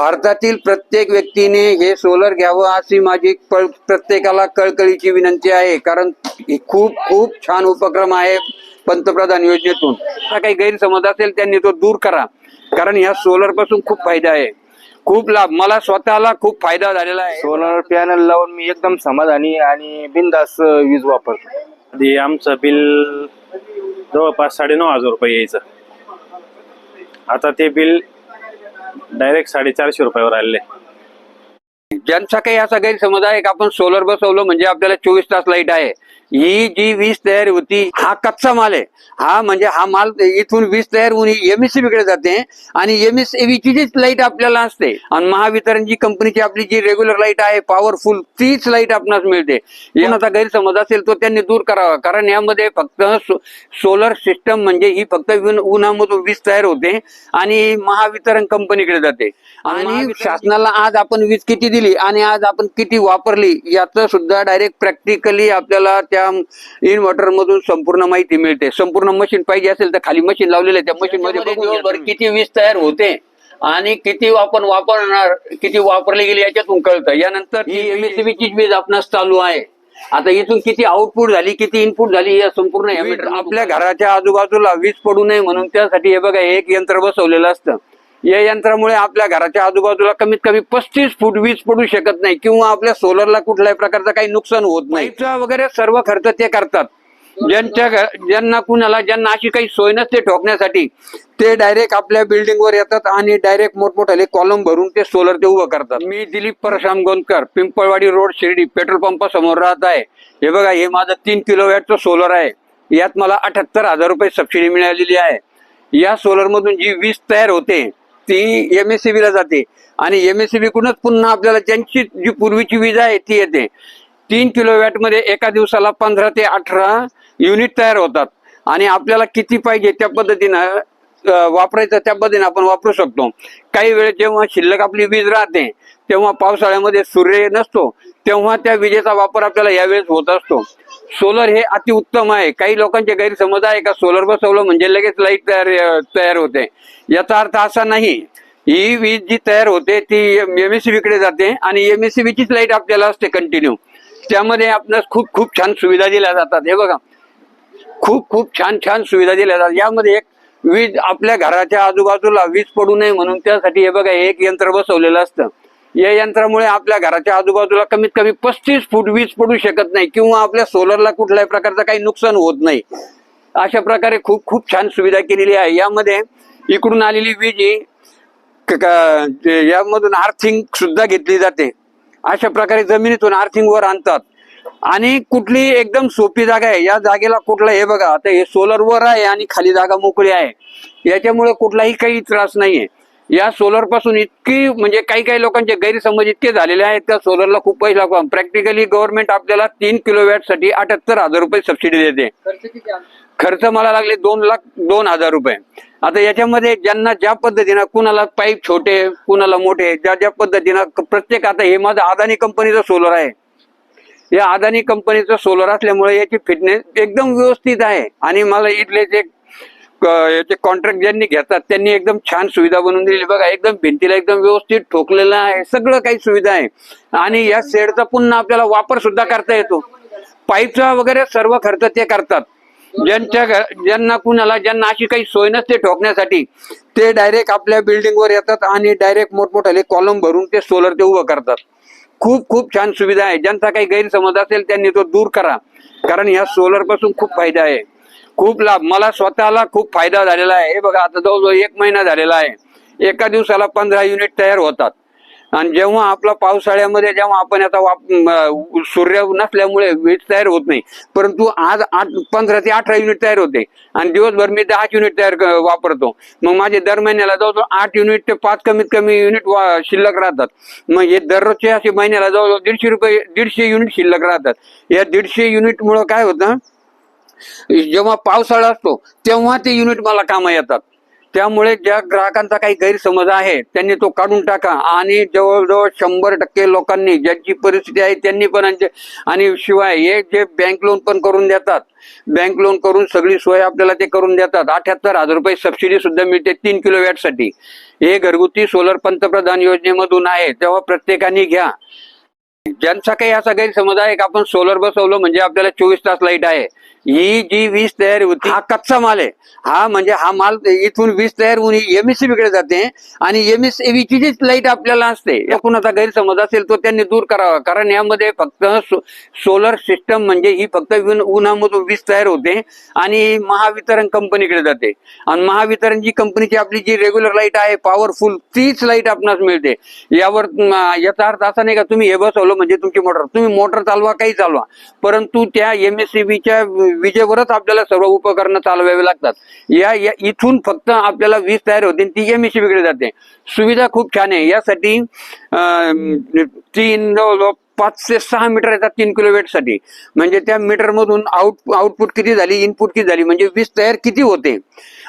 भारतातील प्रत्येक व्यक्तीने हे सोलर घ्यावं अशी माझी प्रत्येकाला कळकळीची विनंती आहे. कारण ही खूप खूप छान उपक्रम आहे पंतप्रधान योजनेतून. काही गैरसमज असेल त्यांनी तो दूर करा. कारण ह्या सोलरपासून खूप फायदा आहे. खूप लाभ. मला स्वतःला खूप फायदा झालेला आहे. सोलर पॅनल लावून मी एकदम समाधानी आणि बिंदास वीज वापरतो. आधी आमचं बिल जवळपास साडेनऊ हजार रुपये यायचं. आता ते बिल डायरेक्ट साडेचारशे रुपयावर आलेले. ज्यांचा काही असा गैरसमज आहे की आपण सोलर बसवलं म्हणजे आपल्याला चोवीस तास लाइट आहे. ही जी वीज तयार होती हा कच्चा माल आहे. हा म्हणजे हा माल इथून वीज तयार होऊन एमएससीबी कडे जाते आणि एमएससीबी ची जीच लाइट आपल्याला असते आणि महावितरण जी कंपनीची आपली जी रेग्युलर लाइट आहे पॉवरफुल तीच लाइट आपणास मिळते. याचा गैरसमज असेल तो त्यांनी दूर करावा कारण यामध्ये फक्त सोलर सिस्टम म्हणजे ही फक्त उन्हामधून वीज तयार होते आणि महावितरण कंपनीकडे जाते. आणि शासनाला आज आपण वीज किती दिली आणि आज आपण किती वापरली याचं सुद्धा डायरेक्ट प्रॅक्टिकली आपल्याला त्या इन्व्हर्टर मधून संपूर्ण माहिती मिळते. संपूर्ण मशीन पाहिजे असेल तर खाली मशीन लावलेलं आहे त्या मशीन मध्ये किती वीज तयार होते आणि किती आपण वापरणार किती वापरली गेली याच्यातून कळतं. यानंतर ही ची वीज आपणास चालू आहे. आता इथून किती आउटपुट झाली किती इनपुट झाली या संपूर्ण आपल्या घराच्या आजूबाजूला वीज पडू नये म्हणून त्यासाठी हे बघा एक यंत्र बसवलेलं असतं. या यंत्रामुळे आपल्या घराच्या आजूबाजूला कमीत कमी पस्तीस फूट वीज पडू शकत नाही किंवा आपल्या सोलरला कुठल्याही प्रकारचं काही नुकसान होत नाही. वगैरे सर्व खर्च ते करतात. ज्यांच्या घ- ज्यांना कुणाला ज्यांना अशी काही सोय नसते ठोकण्यासाठी ते डायरेक्ट आपल्या बिल्डिंगवर येतात आणि डायरेक्ट मोठमोठाले कॉलम भरून ते सोलर ते उभं करतात. मी दिलीप परशाम गोंदकर पिंपळवाडी रोड शिर्डी पेट्रोल पंपासमोर राहत आहे. हे बघा हे माझं तीन किलो वॅटचं सोलर आहे. यात मला अठ्याहत्तर हजार रुपये सबसिडी मिळालेली आहे. या सोलरमधून जी वीज तयार होते ती एमएससीबी ला जाते. आणि एमएससीबी कडूनच पुन्हा आपल्याला ज्यांची जी पूर्वीची वीज आहे ती येते. तीन किलो मध्ये एका दिवसाला पंधरा ते अठरा युनिट तयार होतात. आणि आपल्याला किती पाहिजे त्या पद्धतीनं वापरायचं त्या पद्धतीने आपण वापरू शकतो. काही वेळेस जेव्हा शिल्लक आपली वीज राहते तेव्हा पावसाळ्यामध्ये सूर्य नसतो तेव्हा त्या विजेचा वापर आपल्याला यावेळेस होत असतो. सोलर हे अति उत्तम आहे. काही लोकांचे गैरसमज आहे का? सोलर बसवलं म्हणजे लगेच लाइट तयार तयार होते. याचा अर्थ असा नाही. ही वीज जी तयार होते ती एमएससीबी कडे जाते आणि एमएससीबी चीच लाइट आपल्याला असते कंटिन्यू त्यामध्ये आपणास खूप खूप छान सुविधा दिल्या जातात. हे बघा. खूप खूप छान छान सुविधा दिल्या जातात. यामध्ये एक वीज आपल्या घराच्या आजूबाजूला वीज पडू नये म्हणून त्यासाठी हे बघा हे एक यंत्र बसवलेलं असतं. या यंत्रामुळे आपल्या घराच्या आजूबाजूला कमीत कमी पस्तीस फूट वीज पडू शकत नाही किंवा आपल्या सोलरला कुठल्याही प्रकारचं काही नुकसान होत नाही. अशा प्रकारे खूप खूप छान सुविधा केलेली आहे. यामध्ये इकडून आलेली वीज ही यामधून आर्थिंग सुद्धा घेतली जाते. अशा प्रकारे जमिनीतून आर्थिंग वर आणतात. आणि कुठली एकदम सोपी जागा आहे. या जागेला कुठला हे बघा आता हे सोलर वर आहे आणि खाली जागा मोकळी आहे. याच्यामुळे कुठलाही काही त्रास नाहीये. या सोलरपासून इतकी म्हणजे काही काही लोकांचे गैरसमज इतके झालेले आहेत त्या सोलरला खूप पैसे लागतात प्रॅक्टिकली गव्हर्नमेंट आपल्याला तीन किलो वॅटसाठी अठ्याहत्तर हजार रुपये सबसिडी देते. खर्च मला लागले दोन लाख दोन हजार रुपये. आता याच्यामध्ये ज्यांना ज्या पद्धतीनं कुणाला पाईप छोटे कुणाला मोठे ज्या ज्या पद्धतीनं प्रत्येक आता हे माझं अदानी कंपनीचं सोलर आहे. या अदानी कंपनीचं सोलर असल्यामुळे याची फिटनेस एकदम व्यवस्थित आहे. आणि मला इथले जे याचे कॉन्ट्रॅक्ट ज्यांनी घेतात त्यांनी एकदम छान सुविधा बनवून दिली बघा एकदम भिंतीला एकदम व्यवस्थित ठोकलेलं आहे. सगळं काही सुविधा आहे. आणि या शेडचा पुन्हा आपल्याला वापर सुद्धा करता येतो. पाईपचा वगैरे सर्व खर्च ते करतात. ज्यांच्या ज्यांना कुणाला ज्यांना अशी काही सोय नसते ठोकण्यासाठी ते डायरेक्ट आपल्या बिल्डिंग वर येतात आणि डायरेक्ट मोठमोठाले कॉलम भरून ते सोलर ते उभं करतात. खूप खूप छान सुविधा आहे. ज्यांचा काही गैरसमज असेल त्यांनी तो दूर करा. कारण ह्या सोलरपासून खूप फायदा आहे. खूप लाभ. मला स्वतःला खूप फायदा झालेला आहे. हे बघा आता जवळजवळ एक महिना झालेला आहे. एका दिवसाला पंधरा युनिट तयार होतात. आणि जेव्हा आपला पावसाळ्यामध्ये जेव्हा आपण आता वाप सूर्य नसल्यामुळे वीज तयार होत नाही. परंतु आज आठ पंधरा ते अठरा युनिट तयार होते. आणि दिवसभर मी दहा युनिट तयार वापरतो. मग माझे दर महिन्याला जवळजवळ आठ युनिट ते पाच कमीत कमी युनिट शिल्लक राहतात. मग हे दररोजचे असे महिन्याला जवळजवळ दीडशे रुपये दीडशे युनिट शिल्लक राहतात. या दीडशे युनिट मुळे काय होतं? जेव्हा पावसाळा असतो तेव्हा ते युनिट मला कामं येतात. त्यामुळे ज्या ग्राहकांचा काही गैरसमज आहे त्यांनी तो काढून टाका. आणि जवळजवळ शंभर टक्के लोकांनी ज्यांची परिस्थिती आहे त्यांनी पण आणि शिवाय हे जे बँक लोन पण करून देतात बँक लोन करून सगळी सोय आपल्याला ते करून देतात. अठ्याहत्तर हजार रुपये सबसिडी सुद्धा मिळते तीन किलो साठी हे घरगुती सोलर पंतप्रधान योजनेमधून आहे. तेव्हा प्रत्येकाने घ्या. ज्यांचा काही असा गैरसमज आहे की आपण सोलर बसवलं म्हणजे आपल्याला चोवीस तास लाइट आहे. ही जी वीज तयार होती हा कच्चा माल आहे. हा म्हणजे हा माल इथून वीज तयार होऊन एमएससीबी कडे जाते आणि एमएससीबी ची जीच लाइट आपल्याला असते या कुणाचा गैरसमज असेल तो त्यांनी दूर करावा. कारण यामध्ये फक्त सोलर सिस्टम म्हणजे ही फक्त उन्हामधून वीज तयार होते आणि महावितरण कंपनीकडे जाते. आणि महावितरण जी कंपनीची आपली जी रेग्युलर लाइट आहे पॉवरफुल तीच लाइट आपणास मिळते. यावर याचा अर्थ असा नाही का तुम्ही हे बसवलं म्हणजे तुमची मोटर तुम्ही मोटर चालवा काही चालवा. परंतु त्या एमएससीबीच्या विजेवरच आपल्याला सर्व उपकरणं चालवावे लागतात. या इथून फक्त आपल्याला वीज तयार होते ती एमएससीबी कडे जाते. सुविधा खूप छान आहे. यासाठी तीन पाच ते सहा मीटर येतात तीन किलोमीटरसाठी. साठी म्हणजे त्या मीटर मधून आउट आउटपुट किती झाली इनपुट किती झाली म्हणजे वीज तयार किती होते.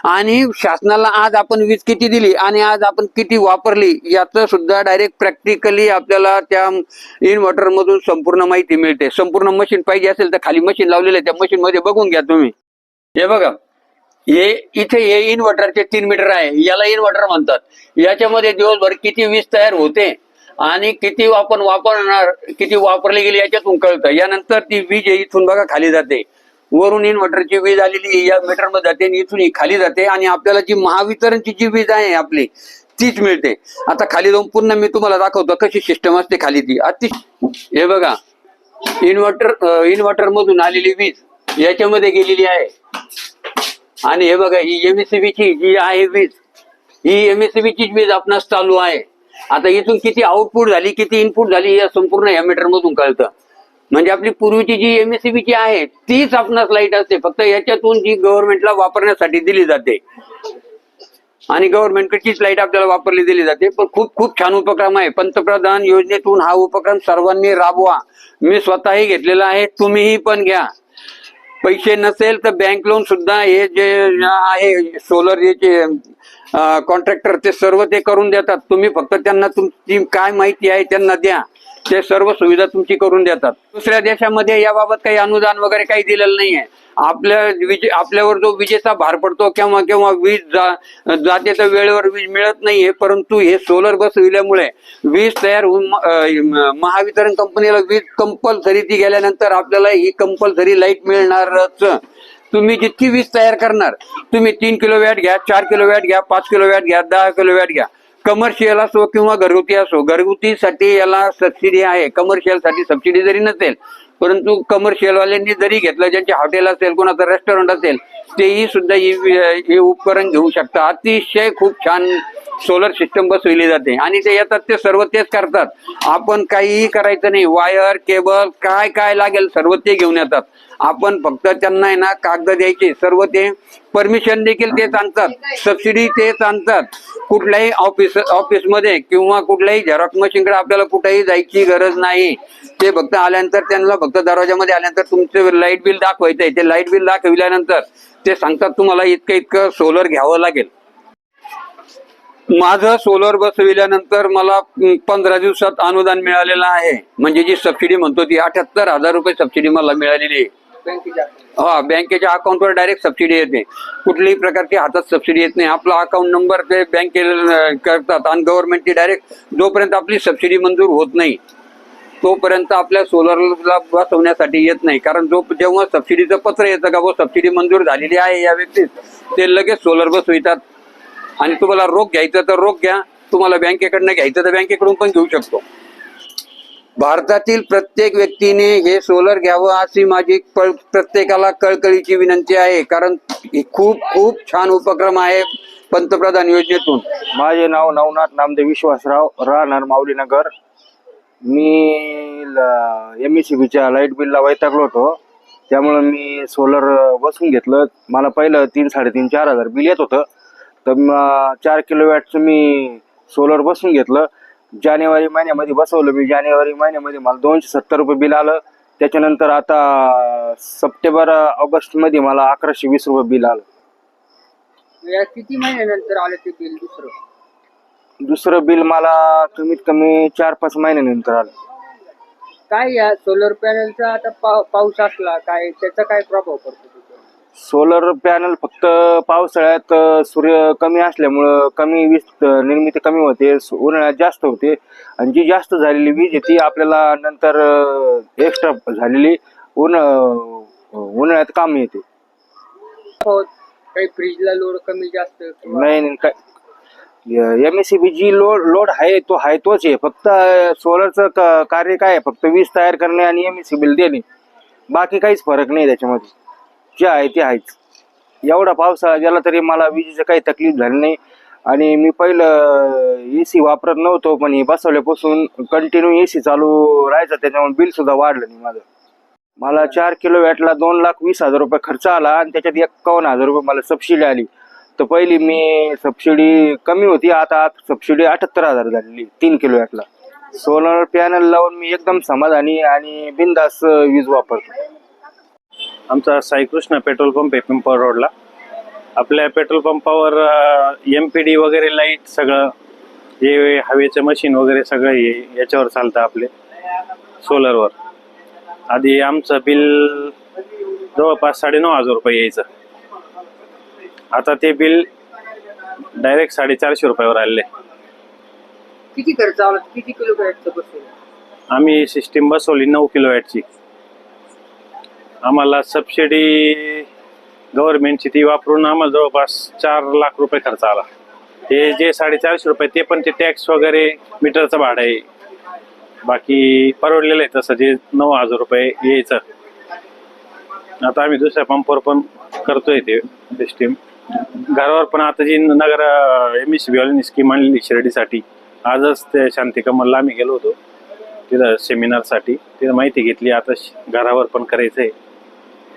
आणि शासनाला आज आपण वीज किती दिली आणि आज आपण किती वापरली याचं सुद्धा डायरेक्ट प्रॅक्टिकली आपल्याला त्या इन्व्हर्टरमधून संपूर्ण माहिती मिळते. संपूर्ण मशीन पाहिजे असेल तर खाली मशीन लावलेलं आहे त्या मशीन मध्ये बघून घ्या तुम्ही. हे बघा. हे इथे हे इन्व्हर्टरचे तीन मीटर आहे. याला इन्व्हर्टर म्हणतात. याच्यामध्ये दिवसभर किती वीज तयार होते? आणि किती आपण वापरणार किती वापरली गेली याच्यातून कळतं. यानंतर ती वीज इथून बघा खाली जाते. वरून इन्व्हर्टरची वीज आलेली या मीटरमध्ये जाते आणि इथून ही खाली जाते आणि आपल्याला जी महावितरणची जी वीज आहे आपली तीच मिळते. आता खाली जाऊन पुन्हा मी तुम्हाला दाखवतो कशी सिस्टम असते खाली ती. अति हे बघा. इन्व्हर्टर इन्व्हर्टर मधून आलेली वीज याच्यामध्ये गेलेली आहे. आणि हे बघा ही एमएससीबीची जी आहे वीज ही एमएससीबी ची वीज आपणास चालू आहे. आता इथून किती आउटपुट झाली किती इनपुट झाली या संपूर्ण या मीटर मधून कळतं. म्हणजे आपली पूर्वीची जी एमएससीबीची आहे तीच आपणास लाइट असते. फक्त याच्यातून जी गव्हर्नमेंटला वापरण्यासाठी दिली जाते. आणि गव्हर्नमेंटकडचीच लाइट आपल्याला वापरली दिली जाते. पण खूप खूप छान उपक्रम आहे. पंतप्रधान योजनेतून हा उपक्रम सर्वांनी राबवा. मी स्वतःही घेतलेला आहे तुम्हीही पण घ्या. पैसे नसेल तर बँक लोन सुद्धा हे जे आहे सोलर याचे कॉन्ट्रॅक्टर ते सर्व ते करून देतात. तुम्ही फक्त त्यांना तुमची काय माहिती आहे त्यांना द्या. ते सर्व सुविधा तुमची करून देतात. दुसऱ्या देशामध्ये याबाबत काही अनुदान वगैरे काही दिलेलं नाहीये. आपल्या विजे आपल्यावर जो विजेचा भार पडतो किंवा केव्हा वीज जा जाते तर वेळेवर वीज मिळत नाहीये परंतु हे सोलर बसविल्यामुळे वीज तयार होऊन महावितरण कंपनीला वीज कंपल्सरी ती गेल्यानंतर आपल्याला ही कंपल्सरी लाइट मिळणारच. तुम्ही जितकी वीज तयार करणार तुम्ही तीन किलो वॅट घ्या चार किलो वॅट घ्या पाच किलो वॅट घ्या दहा किलो वॅट घ्या. कमर्शियल असो किंवा घरगुती असो घरगुतीसाठी याला सबसिडी आहे. कमर्शियलसाठी सबसिडी जरी नसेल परंतु कमर्शियल वाल्यांनी जरी घेतलं ज्यांचे हॉटेल असेल कोणाचं रेस्टॉरंट असेल तेही सुद्धा हे उपकरण घेऊ शकतात. अतिशय खूप छान सोलर सिस्टम बसविली जाते. आणि ते येतात ते सर्व तेच करतात. आपण काहीही करायचं नाही. वायर केबल काय काय लागेल सर्व ते घेऊन येतात. आपण फक्त त्यांना आहे ना कागद द्यायचे. सर्व ते परमिशन देखील तेच आणतात. सबसिडी तेच आणतात. कुठल्याही ऑफिस ऑफिसमध्ये किंवा कुठल्याही झेरॉक्स मशीनकडे आपल्याला कुठेही जायची गरज नाही. ते फक्त आल्यानंतर त्यांना फक्त दरवाजामध्ये आल्यानंतर तुमचं लाइट बिल दाखवायचं आहे ते लाइट बिल दाखविल्यानंतर ते सांगतात तुम्हाला इतकं इतकं सोलर घ्यावं लागेल. माझं सोलर बसविल्यानंतर मला पंधरा दिवसात अनुदान मिळालेलं आहे. म्हणजे जी सबसिडी म्हणतो ती अठ्याहत्तर हजार रुपये सबसिडी मला मिळालेली आहे. हा बँकेच्या अकाउंटवर डायरेक्ट सबसिडी येते. कुठल्याही प्रकारची हातात सबसिडी येत नाही. आपला अकाउंट नंबर ते बँकेला करतात आणि गव्हर्नमेंटची डायरेक्ट जोपर्यंत आपली सबसिडी मंजूर होत नाही तोपर्यंत आपल्या सोलरला बसवण्यासाठी येत नाही. कारण जो जेव्हा सबसिडीचं पत्र येतं का व सबसिडी मंजूर झालेली आहे या व्यक्तीस ते लगेच सोलर बसवितात. आणि तुम्हाला रोख घ्यायचं तर रोख घ्या. तुम्हाला बँकेकडनं घ्यायचं तर बँकेकडून पण घेऊ शकतो. भारतातील प्रत्येक व्यक्तीने हे सोलर घ्यावं अशी माझी प्रत्येकाला कळकळीची विनंती आहे. कारण खूप खूप छान उपक्रम आहे पंतप्रधान योजनेतून. माझे नाव नवनाथ नामदेव विश्वासराव. राहणार माऊली नगर मी एम एस सी बीच्या लाइट बिलला वैतागलो होतो. त्यामुळं मी सोलर बसून घेतलं. मला पहिलं तीन साडेतीन चार हजार बिल येत होतं. तर चार किलो वॅटचं मी सोलर बसून घेतलं. जानेवारी महिन्यामध्ये बसवलं मी. जानेवारी महिन्यामध्ये मला दोनशे सत्तर रुपये बिल आलं. त्याच्यानंतर आता सप्टेंबर ऑगस्टमध्ये मला अकराशे वीस रुपये बिल आलं. या किती महिन्यानंतर आलं ते बिल दुसरं? दुसरं बिल मला कमीत कमी चार पाच महिन्यानंतर आलं. काय या सोलर पॅनलचा आता पाऊस असला काय त्याचा काय प्रभाव पडतो? सोलर पॅनल फक्त पावसाळ्यात सूर्य कमी असल्यामुळं कमी वीज निर्मिती कमी होते उन्हाळ्यात जास्त होते. आणि जी जास्त झालेली वीज आहे ती आपल्याला नंतर एक्स्ट्रा झालेली उन उन्हाळ्यात काम येते. हो, काही फ्रीजला लोड कमी जास्त नाही नाही, काय एम एस सी बी जी लोड लोड आहे तो आहे तोच आहे. फक्त सोलरचं क- कार्य काय आहे? फक्त वीज तयार करणे आणि एम एस सी बिल देणे. बाकी काहीच फरक नाही त्याच्यामध्ये. जे आहे ते आहेच. एवढा पावसाळा गेला तरी मला विजेचं काही तकलीफ झाली नाही. आणि मी पहिलं ए सी वापरत नव्हतो पण हे बसवल्यापासून कंटिन्यू ए सी चालू राहायचा त्याच्यामुळे बिल सुद्धा वाढलं नाही माझं. मला चार किलो वॅटला दोन लाख वीस हजार रुपये खर्च आला आणि त्याच्यात एक्कावन्न हजार रुपये मला सबसिडी आली. तर पहिली मी सबसिडी कमी होती आता सबसिडी अठ्याहत्तर हजार झालेली तीन किलो वॅटला सोलर पॅनल लावून मी एकदम समाधानी आणि बिंदास वीज वापरतो. आमचा साईकृष्ण पेट्रोल पंप आहे पिंपळ रोडला. आपल्या पेट्रोल पंपावर एम पी डी वगैरे लाइट सगळं हे हवेचं मशीन वगैरे सगळं हे याच्यावर चालतं आपले सोलरवर आधी आमचं बिल जवळपास साडेनऊ हजार रुपये यायचं. आता ते बिल डायरेक्ट साडेचारशे रुपयावर आलेले. किती खर्च आला? किती किलो बसवलं आम्ही सिस्टीम बसवली नऊ किलो वॅटची आम्हाला सबसिडी गव्हर्नमेंटची ती वापरून आम्हाला जवळपास चार लाख रुपये खर्च आला. हे जे साडेचारशे रुपये ते पण ते टॅक्स वगैरे मीटरचं भाडं आहे. बाकी परवडलेलं आहे तसं जे नऊ हजार रुपये यायचं. आता आम्ही दुसऱ्या पंपवर पण करतोय ते सिस्टीम घरावर पण आता जी नगर एम एस बी स्कीम आणलेली शिर्डीसाठी आजच ते शांती कमलला आम्ही गेलो होतो. तिथं सेमिनारसाठी तिथं माहिती घेतली आता श- घरावर पण करायचं आहे